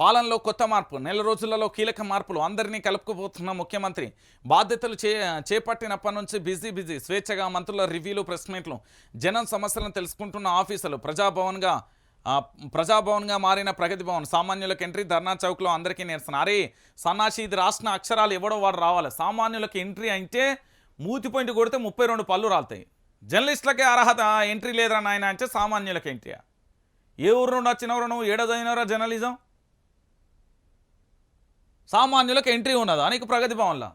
పాలనలో కొత్త మార్పు నెల రోజులలో కీలక మార్పులు అందరినీ కలుపుకుపోతున్న ముఖ్యమంత్రి. బాధ్యతలు చే చేపట్టినప్పటి నుంచి బిజీ బిజీ స్వేచ్ఛగా మంత్రుల రివ్యూలు ప్రెస్ మీట్లు జనం సమస్యలను తెలుసుకుంటున్న ఆఫీసులు ప్రజాభవన్గా ప్రజాభవన్గా మారిన ప్రగతి భవన్ సామాన్యులకు ఎంట్రీ ధర్నా చౌక్లో అందరికీ నేర్చిన అరే సన్నాసి ఇది రాసిన అక్షరాలు ఎవడో వాడు రావాలి. సామాన్యులకు ఎంట్రీ అంటే మూతి పాయింట్ కొడితే ముప్పై రెండు పళ్ళు రాలుతాయి. జర్నలిస్టులకే అర్హత ఎంట్రీ లేదరా నాయన అంటే సామాన్యులకు ఎంట్రీ ఏ ఊరు నుండి వచ్చినవరు నువ్వు? ఏడో జర్నలిజం? సామాన్యులకు ఎంట్రీ ఉన్నదా నీకు ప్రగతి భవన్లో?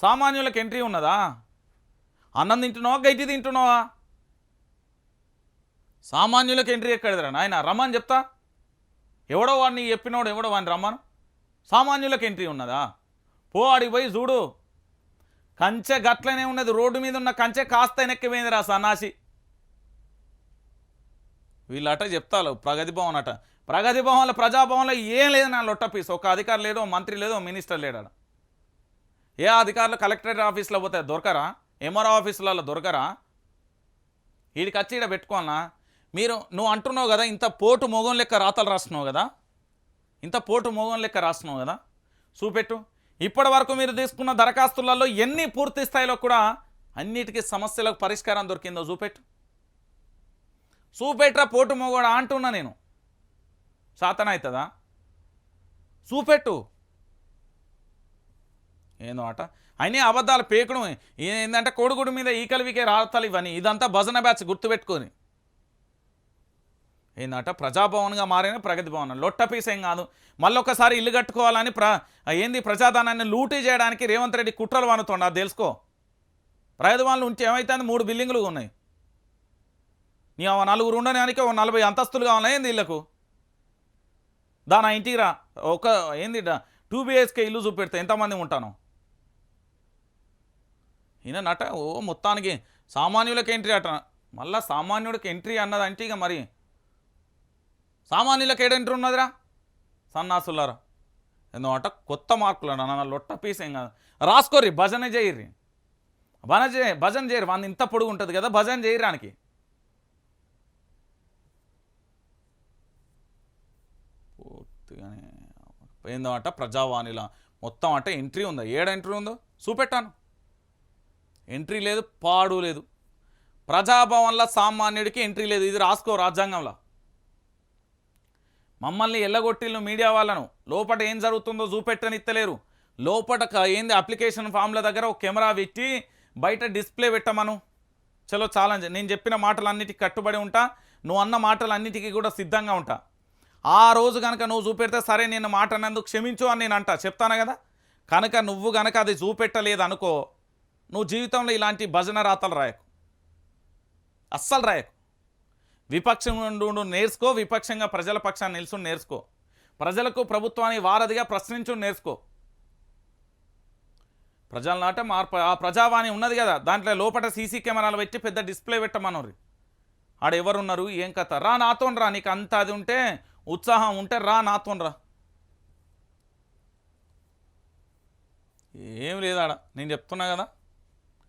సామాన్యులకు ఎంట్రీ ఉన్నదా? అన్నం తింటున్నావా? గైటి తింటున్నావా? సామాన్యులకు ఎంట్రీ ఎక్కడిదిరా నాయన? రమ్మని చెప్తా. ఎవడో వాడిని చెప్పినోడు ఎవడో వాడిని రమ్మను. సామాన్యులకు ఎంట్రీ ఉన్నదా? పో ఆడికి పోయి చూడు. కంచె గట్లనే ఉన్నది. రోడ్డు మీద ఉన్న కంచె కాస్త వెనక్కిపోయిందిరా సన్నాసి. వీళ్ళట చెప్తారు ప్రగతి భవన్ అట. ప్రగతి భవన్లో ప్రజాభవన్లో ఏం లేదు నా లొట్ట పీస్. ఒక అధికారి లేదో మంత్రి లేదో మినిస్టర్ లేడా ఏ అధికారులు కలెక్టరేట్ ఆఫీస్లో పోతే దొరకరా? ఎంఆర్ఓ ఆఫీసులలో దొరకరా? వీడికి వచ్చి ఇక్కడ పెట్టుకోనా మీరు నువ్వు అంటున్నావు కదా ఇంత పోటు మోగం లెక్క రాతలు రాస్తున్నావు కదా? ఇంత పోటు మొగం లెక్క రాస్తున్నావు కదా? చూపెట్టు. ఇప్పటి వరకు మీరు తీసుకున్న దరఖాస్తులలో ఎన్ని పూర్తి స్థాయిలో కూడా అన్నిటికీ సమస్యలకు పరిష్కారం దొరికిందో చూపెట్టు. చూపెట్రా పోటు మొగోడా అంటున్నా నేను. సాతన అవుతుందా చూపెట్టు ఏందో అట అయినా అబద్ధాలు పేకడం. ఏంటంటే కోడిగుడి మీద ఈకలివికే రాతలు ఇవన్నీ ఇదంతా భజన బ్యాచ్ గుర్తుపెట్టుకొని. ఏందట ప్రజాభవన్గా మారిన ప్రగతి భవనం. లొట్ట ఏం కాదు. మళ్ళొకసారి ఇల్లు కట్టుకోవాలని ప్ర ఏంది ప్రజాధనాన్ని లూటీ చేయడానికి రేవంత్ రెడ్డి కుట్రలు వనుతుండ అది తెలుసుకో. ప్రగతి ఉంటే ఏమైతుంది? మూడు బిల్డింగులు ఉన్నాయి. నీ ఆ నలుగురు ఉండడానికి ఓ నలభై అంతస్తులు కావాలా ఏంది ఇళ్ళకు? దాని నా ఇంటికి రా. ఒక ఏంది టూ బిహెచ్కే ఇల్లు చూపెడితే. ఎంతమంది ఉంటాను? ఈయన నట ఓ మొత్తానికి సామాన్యులకు ఎంట్రీ అట. మళ్ళా సామాన్యుడికి ఎంట్రీ అన్నదంటే ఇక మరి సామాన్యులకు ఏడు ఎంట్రీ ఉన్నదిరా? సన్నాసులారా. ఎందుకంట కొత్త మార్కులు అన్న లొట్ట పీస్ ఏం కాదు. రాసుకోర్రి భజన చేయర్రి. భజన చేయ భజన చేయరు వంద ఇంత పొడుగు ఉంటుంది కదా భజన చేయరానికి కానీ ఏందన్నమాట ప్రజావాణిలా. మొత్తం అంటే ఎంట్రీ ఉందా? ఏడ ఎంట్రీ ఉందో? చూపెట్టాను. ఎంట్రీ లేదు పాడు లేదు. ప్రజాభవన్లో సామాన్యుడికి ఎంట్రీ లేదు. ఇది రాసుకో రాజ్యాంగంలో. మమ్మల్ని ఎల్లగొట్టిల్లు మీడియా వాళ్ళను. లోపట ఏం జరుగుతుందో చూపెట్టనిత్తలేరు. లోపట లోపల ఏంది అప్లికేషన్ ఫామ్ల దగ్గర ఒక కెమెరా పెట్టి బయట డిస్ప్లే పెట్టమను. చలో ఛాలెంజ్. నేను చెప్పిన మాటలన్నిటికీ కట్టుబడి ఉంటా. నువ్వు అన్న మాటలన్నిటికీ కూడా సిద్ధంగా ఉంటా. ఆ రోజు కనుక నువ్వు చూపెడితే సరే నేను మాట అన్నందుకు క్షమించు అని నేను అంట. చెప్తాను కదా? కనుక నువ్వు కనుక అది చూపెట్టలేదు అనుకో నువ్వు జీవితంలో ఇలాంటి భజన రాతలు రాయకు. అస్సలు రాయకు. విపక్షం నుండి నేర్చుకో విపక్షంగా ప్రజల పక్షాన్ని నిలుచుని నేర్చుకో. ప్రజలకు ప్రభుత్వాన్ని వారధిగా ప్రశ్నించు నేర్చుకో. ప్రజల నాట మార్పు ఆ ప్రజావాణి ఉన్నది కదా దాంట్లో లోపల సీసీ కెమెరాలు పెట్టి పెద్ద డిస్ప్లే పెట్టమన్నారు ఆడ ఎవరున్నారు ఏం కథ? రా నాతో రా నీకు అంత అది ఉంటే ఉత్సాహం ఉంటే రా నాతో రా. ఏం లేదాడ నేను చెప్తున్నా కదా.